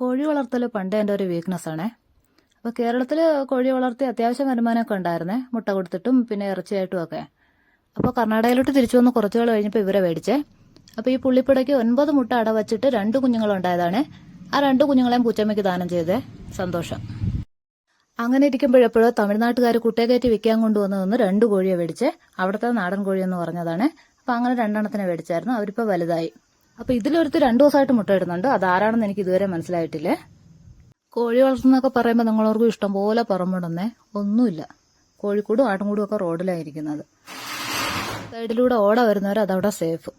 കോഴി വളർത്തൽ പണ്ട് എന്റെ ഒരു വീക്ക്നെസ് ആണേ. അപ്പോൾ കേരളത്തിൽ കോഴി വളർത്തി അത്യാവശ്യം വരുമാനമൊക്കെ ഉണ്ടായിരുന്നേ. മുട്ട കൊടുത്തിട്ടും പിന്നെ ഇറച്ചിയായിട്ടും ഒക്കെ. അപ്പോൾ കർണാടകയിലോട്ട് തിരിച്ചു വന്ന് കുറച്ചു നാൾ കഴിഞ്ഞപ്പോൾ ഇവരെ മേടിച്ചേ. അപ്പോൾ ഈ പുള്ളിപ്പടയ്ക്ക് ഒൻപത് മുട്ട അട വച്ചിട്ട് രണ്ട് കുഞ്ഞുങ്ങളുണ്ടായതാണ്. ആ രണ്ട് കുഞ്ഞുങ്ങളെയും പൂച്ചമ്മയ്ക്ക് ദാനം ചെയ്തേ. സന്തോഷം. അങ്ങനെ ഇരിക്കുമ്പോഴെപ്പോഴോ തമിഴ്നാട്ടുകാർ കുട്ടേകയറ്റി വിൽക്കാൻ കൊണ്ടുവന്ന് നിന്ന് രണ്ട് കോഴിയെ മേടിച്ച്. അവിടുത്തെ നാടൻ കോഴി എന്ന് പറഞ്ഞതാണ്. അപ്പോൾ അങ്ങനെ രണ്ടെണ്ണത്തിനെ മേടിച്ചായിരുന്നു. അവരിപ്പോൾ വലുതായി. അപ്പോൾ ഇതിലൊരുത്ത് രണ്ടു ദിവസമായിട്ട് മുട്ട ഇടുന്നുണ്ട് അതാരാണെന്ന് എനിക്ക് ഇതുവരെ മനസ്സിലായിട്ടില്ലേ. കോഴി വളർത്തുന്നൊക്കെ പറയുമ്പോൾ നിങ്ങളോർക്കും ഇഷ്ടം പോലെ പറമ്പിടുന്നേ ഒന്നുമില്ല. കോഴിക്കൂടും ആട്ടുംകൂടും ഒക്കെ റോഡിലായിരിക്കുന്നത്. സൈഡിലൂടെ ഓട വരുന്നവർ അതവിടെ സേഫ്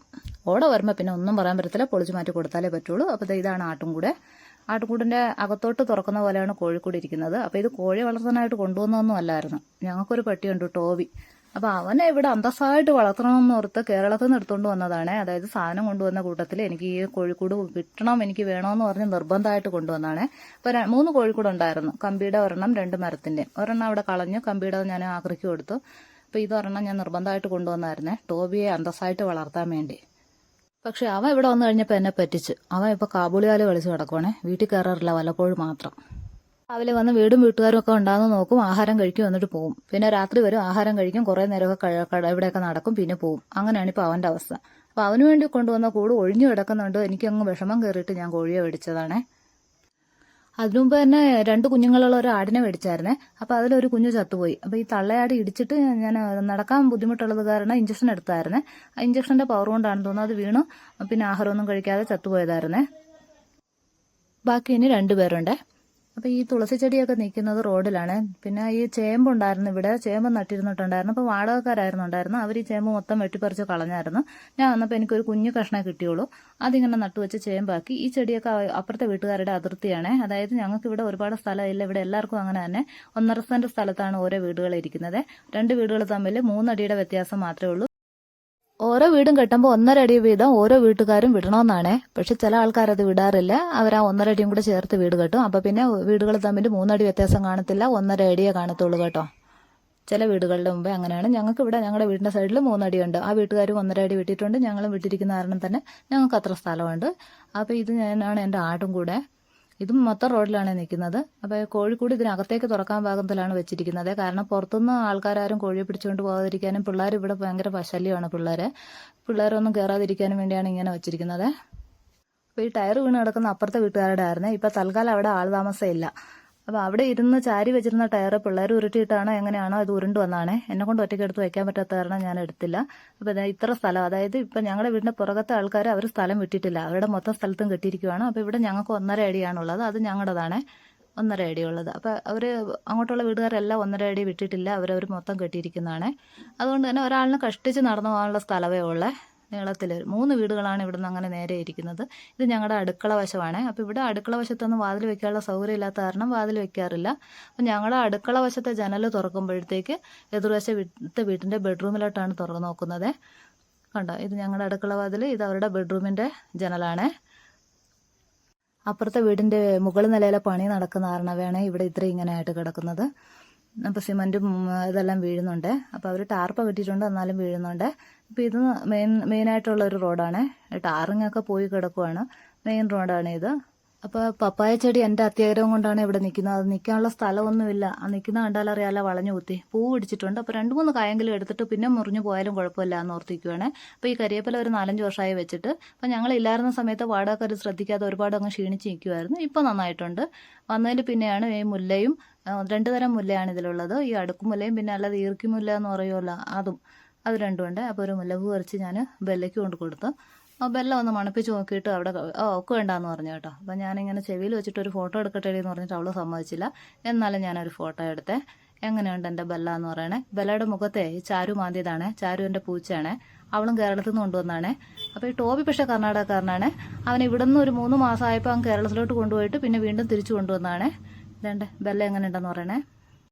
ഓട വരുമ്പോൾ പിന്നെ ഒന്നും പറയാൻ പറ്റത്തില്ല. പൊളിച്ചു മാറ്റി കൊടുത്താലേ പറ്റുള്ളൂ. അപ്പോൾ ഇതാണ് ആട്ടുംകൂടെ. ആട്ടുംകൂടിന്റെ അകത്തോട്ട് തുറക്കുന്ന പോലെയാണ് കോഴിക്കൂട് ഇരിക്കുന്നത്. അപ്പോൾ ഇത് കോഴി വളർത്താനായിട്ട് കൊണ്ടുവന്നൊന്നും അല്ലായിരുന്നു. ഞങ്ങൾക്കൊരു പട്ടിയുണ്ട് ടോവി. അപ്പോൾ അവനെ ഇവിടെ അന്തസ്സായിട്ട് വളർത്തണമെന്ന് ഓർത്ത് കേരളത്തിൽ നിന്ന് എടുത്തുകൊണ്ട് വന്നതാണ്. അതായത് സാധനം കൊണ്ടുവന്ന കൂട്ടത്തിൽ എനിക്ക് ഈ കോഴിക്കൂട് കിട്ടണം എനിക്ക് വേണമെന്ന് പറഞ്ഞ് നിർബന്ധമായിട്ട് കൊണ്ടുവന്നതാണ്. അപ്പൊ മൂന്ന് കോഴിക്കൂട് ഉണ്ടായിരുന്നു. കമ്പിയുടെ ഒരെണ്ണം രണ്ട് മരത്തിന്റെ. ഒരെണ്ണം അവിടെ കളഞ്ഞു കമ്പിയുടെ ഞാൻ ആക്രിക്ക് കൊടുത്തു. അപ്പോൾ ഇതൊരെണ്ണം ഞാൻ നിർബന്ധമായിട്ട് കൊണ്ടുവന്നായിരുന്നേ. ടോബിയെ അന്തസ്സായിട്ട് വളർത്താൻ വേണ്ടി. പക്ഷെ അവൻ ഇവിടെ വന്നു കഴിഞ്ഞപ്പോൾ എന്നെ പറ്റിച്ചു. അവൻ ഇപ്പോൾ കാബൂളിയാൽ കളിച്ച് കിടക്കുവാണേ. വീട്ടിൽ കയറാറില്ല വല്ലപ്പോഴും മാത്രം. രാവിലെ വന്ന് വീടും വീട്ടുകാരും ഒക്കെ ഉണ്ടാകുന്ന നോക്കും ആഹാരം കഴിക്കും എന്നിട്ട് പോകും പിന്നെ രാത്രി വരും ആഹാരം കഴിക്കും കുറേ നേരമൊക്കെ ഇവിടെയൊക്കെ നടക്കും പിന്നെ പോകും അങ്ങനെയാണ് ഇപ്പോൾ അവന്റെ അവസ്ഥ. അപ്പോൾ അവന് വേണ്ടി കൊണ്ടുവന്ന കൂട് ഒഴിഞ്ഞു കിടക്കുന്നുണ്ട്. എനിക്കങ്ങ് വിഷമം കയറിയിട്ട് ഞാൻ കോഴിയെ മേടിച്ചതാണേ. അതിനുമുമ്പ് തന്നെ രണ്ട് കുഞ്ഞുങ്ങളുള്ള ഒരു ആടിനെ മേടിച്ചായിരുന്നേ. അപ്പോൾ അതിലൊരു കുഞ്ഞു ചത്തുപോയി. അപ്പോൾ ഈ തള്ളയാടി ഇടിച്ചിട്ട് ഞാൻ നടക്കാൻ ബുദ്ധിമുട്ടുള്ളത് കാരണം ഇഞ്ചക്ഷൻ എടുത്തായിരുന്നേ. ആ ഇഞ്ചക്ഷന്റെ പവർ കൊണ്ടാണ് തോന്നുന്നത് അത് വീണു. പിന്നെ ആഹാരമൊന്നും കഴിക്കാതെ ചത്തുപോയതായിരുന്നേ. ബാക്കി ഇനി രണ്ടുപേരുണ്ട്. അപ്പോൾ ഈ തുളസി ചെടിയൊക്കെ നിൽക്കുന്നത് റോഡിലാണ്. പിന്നെ ഈ ചേമ്പുണ്ടായിരുന്നു ഇവിടെ. ചേമ്പ് നട്ടിരുന്നിട്ടുണ്ടായിരുന്നു. അപ്പോൾ വാടകക്കാരായിരുന്നു ഉണ്ടായിരുന്നു അവർ ഈ ചേമ്പ് മൊത്തം വെട്ടിപ്പറിച്ച് കളഞ്ഞായിരുന്നു. ഞാൻ വന്നപ്പോൾ എനിക്കൊരു കുഞ്ഞു കഷ്ണം കിട്ടിയുള്ളൂ. അതിങ്ങനെ നട്ടുവെച്ച് ചേമ്പാക്കി. ഈ ചെടിയൊക്കെ അപ്പുറത്തെ വീട്ടുകാരുടെ അതിർത്തിയാണ്. അതായത് ഞങ്ങൾക്ക് ഇവിടെ ഒരുപാട് സ്ഥലമില്ല. ഇവിടെ എല്ലാവർക്കും അങ്ങനെ തന്നെ ഒന്നര സെന്റ് സ്ഥലത്താണ് ഓരോ വീടുകൾ ഇരിക്കുന്നത്. രണ്ട് വീടുകൾ തമ്മിൽ മൂന്നടിയുടെ വ്യത്യാസം മാത്രമേ ഉള്ളൂ. ഓരോ വീടും കെട്ടുമ്പോൾ ഒന്നരടി വീതം ഓരോ വീട്ടുകാരും വിടണമെന്നാണേ പക്ഷെ ചില ആൾക്കാർ അത് വിടാറില്ല. അവർ ആ ഒന്നരടിയും കൂടെ ചേർത്ത് വീട് കെട്ടും. അപ്പൊ പിന്നെ വീടുകൾ തമ്മിൽ മൂന്നടി വ്യത്യാസം കാണത്തില്ല. ഒന്നര അടിയേ കാണത്തുള്ളൂ കേട്ടോ. ചില വീടുകളുടെ മുമ്പേ അങ്ങനെയാണ്. ഞങ്ങൾക്ക് ഇവിടെ ഞങ്ങളുടെ വീടിന്റെ സൈഡിൽ മൂന്നടിയുണ്ട് ആ വീട്ടുകാരും ഒന്നര അടി വിട്ടിട്ടുണ്ട് ഞങ്ങളും വിട്ടിരിക്കുന്ന കാരണം തന്നെ ഞങ്ങൾക്ക് അത്ര സ്ഥലമുണ്ട്. അപ്പോൾ ഇത് ഞാനാണ് എന്റെ ആടും കൂടെ ഇതും മൊത്തം റോഡിലാണ് നിൽക്കുന്നത്. അപ്പോൾ കോഴിക്കൂട് ഇതിനകത്തേക്ക് തുറക്കാൻ പാകത്തിലാണ് വെച്ചിരിക്കുന്നത്. കാരണം പുറത്തുനിന്ന് ആൾക്കാരും കോഴിയെ പിടിച്ചുകൊണ്ട് പോകാതിരിക്കാനും പിള്ളേർ ഇവിടെ ഭയങ്കര ശല്യമാണ് പിള്ളേരെ. പിള്ളേരൊന്നും കയറാതിരിക്കാനും വേണ്ടിയാണ് ഇങ്ങനെ വെച്ചിരിക്കുന്നത്. അപ്പോൾ ഈ ടയർ വീണ് കിടക്കുന്ന അപ്പുറത്തെ വീട്ടുകാരുടെ ആയിരുന്നു. ഇപ്പോൾ തൽക്കാലം അവിടെ ആൾ താമസം ഇല്ല അപ്പോൾ അവിടെ ഇരുന്ന് ചാരി വെച്ചിരുന്ന ടയർ പിള്ളേർ ഉരുട്ടിയിട്ടാണോ എങ്ങനെയാണോ അത് ഉരുണ്ട് വന്നാണേ എന്നെ കൊണ്ട് ഒറ്റയ്ക്ക് എടുത്ത് വെക്കാൻ പറ്റാത്ത കാരണം ഞാൻ എടുത്തില്ല. അപ്പോൾ ഇത്ര സ്ഥലം അതായത് ഇപ്പം ഞങ്ങളുടെ വീടിന്റെ പുറകത്തെ ആൾക്കാർ അവർ സ്ഥലം വിട്ടിട്ടില്ല. അവരുടെ മൊത്തം സ്ഥലത്തും കെട്ടിയിരിക്കുവാണ്. അപ്പോൾ ഇവിടെ ഞങ്ങൾക്ക് ഒന്നര അടിയാണുള്ളത്. അത് ഞങ്ങളുടേതാണേ ഒന്നര അടിയുള്ളത്. അപ്പോൾ അവർ അങ്ങോട്ടുള്ള വീടുകാരെല്ലാം ഒന്നര അടി വിട്ടിട്ടില്ല. അവരവർ മൊത്തം കെട്ടിയിരിക്കുന്നതാണ്. അതുകൊണ്ട് തന്നെ ഒരാളിനെ കഷ്ടിച്ച് നടന്നു പോകാനുള്ള സ്ഥലമേ ഉള്ളേ. നീളത്തിൽ മൂന്ന് വീടുകളാണ് ഇവിടുന്ന് അങ്ങനെ നേരെ ഇരിക്കുന്നത്. ഇത് ഞങ്ങളുടെ അടുക്കള വശമാണ്. അപ്പോൾ ഇവിടെ അടുക്കള വശത്തൊന്നും വാതിൽ വെക്കാനുള്ള സൗകര്യം ഇല്ലാത്ത കാരണം വാതിൽ വെക്കാറില്ല. അപ്പോൾ ഞങ്ങളുടെ അടുക്കള വശത്തെ ജനൽ തുറക്കുമ്പോഴത്തേക്ക് എതിർവശത്തെ വീട്ടിന്റെ ബെഡ്റൂമിലോട്ടാണ് തുറന്നു നോക്കുന്നത്. കണ്ടോ? ഇത് ഞങ്ങളുടെ അടുക്കള വാതിൽ ഇത് അവരുടെ ബെഡ്റൂമിന്റെ ജനലാണ്. അപ്പുറത്തെ വീടിന്റെ മുകൾ നിലയിലെ പണി നടക്കുന്ന കാരണമാണ് ഇവിടെ ഇത്ര ഇങ്ങനെയായിട്ട് കിടക്കുന്നത്. അപ്പോൾ സിമന്റും ഇതെല്ലാം വീഴുന്നുണ്ട്. അപ്പോൾ അവർ ടാർപ്പ കെട്ടിയിട്ടുണ്ട് എന്നാലും വീഴുന്നുണ്ട്. ഇപ്പോൾ ഇത് മെയിൻ മെയിനായിട്ടുള്ള ഒരു റോഡാണ്. ടാറിങ്ങൊക്കെ പോയി കിടക്കുവാണ്. മെയിൻ റോഡാണ് ഇത്. അപ്പോൾ പപ്പായ ചെടി എന്റെ അത്യാഗ്രഹം കൊണ്ടാണ് ഇവിടെ നിൽക്കുന്നത്. അത് നിൽക്കാനുള്ള സ്ഥലമൊന്നുമില്ല. ആ നിൽക്കുന്ന അറിയാല വളഞ്ഞു കുത്തി. പൂ പിടിച്ചിട്ടുണ്ട് അപ്പോൾ രണ്ട് മൂന്ന് കായെങ്കിലും എടുത്തിട്ട് പിന്നെ മുറിഞ്ഞു പോയാലും കുഴപ്പമില്ല എന്ന് ഓർത്തിക്കുവാണ് അപ്പോൾ ഈ കരിയേപ്പല ഒരു നാലഞ്ച് വർഷമായി വെച്ചിട്ട് അപ്പോൾ ഞങ്ങൾ ഇല്ലായിരുന്ന സമയത്ത് വാടകക്കാർ ശ്രദ്ധിക്കാതെ ഒരുപാട് അങ്ങ് ക്ഷീണിച്ച് നിൽക്കുമായിരുന്നു ഇപ്പോൾ നന്നായിട്ടുണ്ട്. വന്നതിന് പിന്നെയാണ് ഈ മുല്ലയും രണ്ട് തരം മുല്ലയാണ് ഇതിലുള്ളത്. ഈ അടുക്കുമുല്ലയും പിന്നെ അല്ലാതെ ഈർക്കി മുല്ല എന്ന് പറയുമല്ലോ അതും. അത് രണ്ടുമുണ്ട് അപ്പൊ അപ്പോൾ ഒരു മുല്ലപ്പൂ പറിച്ച് ഞാൻ ബെല്ലയ്ക്ക് കൊണ്ട് കൊടുത്തു. ബെല്ല ഒന്ന് മണപ്പിച്ച് നോക്കിയിട്ട് അവിടെ ഓ ഒക്കെ വേണ്ടാന്ന് പറഞ്ഞു കേട്ടോ. അപ്പം ഞാനിങ്ങനെ ചെവിയിൽ വെച്ചിട്ട് ഒരു ഫോട്ടോ എടുക്കട്ടെ എന്ന് പറഞ്ഞിട്ട് അവൾ സമ്മതിച്ചില്ല. എന്നാലും ഞാനൊരു ഫോട്ടോ എടുത്തേ. എങ്ങനെയുണ്ട് എന്റെ ബെല്ല എന്ന് പറയണേ? ബെല്ലയുടെ മുഖത്തെ ഈ ചാരു മാന്തിയതാണ്. ചാരു എന്റെ പൂച്ചയാണ്. അവളും കേരളത്തിൽ നിന്ന് കൊണ്ടുവന്നാണ്. അപ്പോൾ ഈ ടോബി പക്ഷേ കർണാടകക്കാരനാണ്. അവൻ ഇവിടെ നിന്ന് ഒരു മൂന്ന് മാസമായപ്പോൾ അവൻ കേരളത്തിലോട്ട് കൊണ്ടുപോയിട്ട് പിന്നെ വീണ്ടും തിരിച്ചു കൊണ്ടുവന്നാണ്. ഇതേണ്ട? ബെല്ല എങ്ങനെയുണ്ടെന്ന് പറയണേ?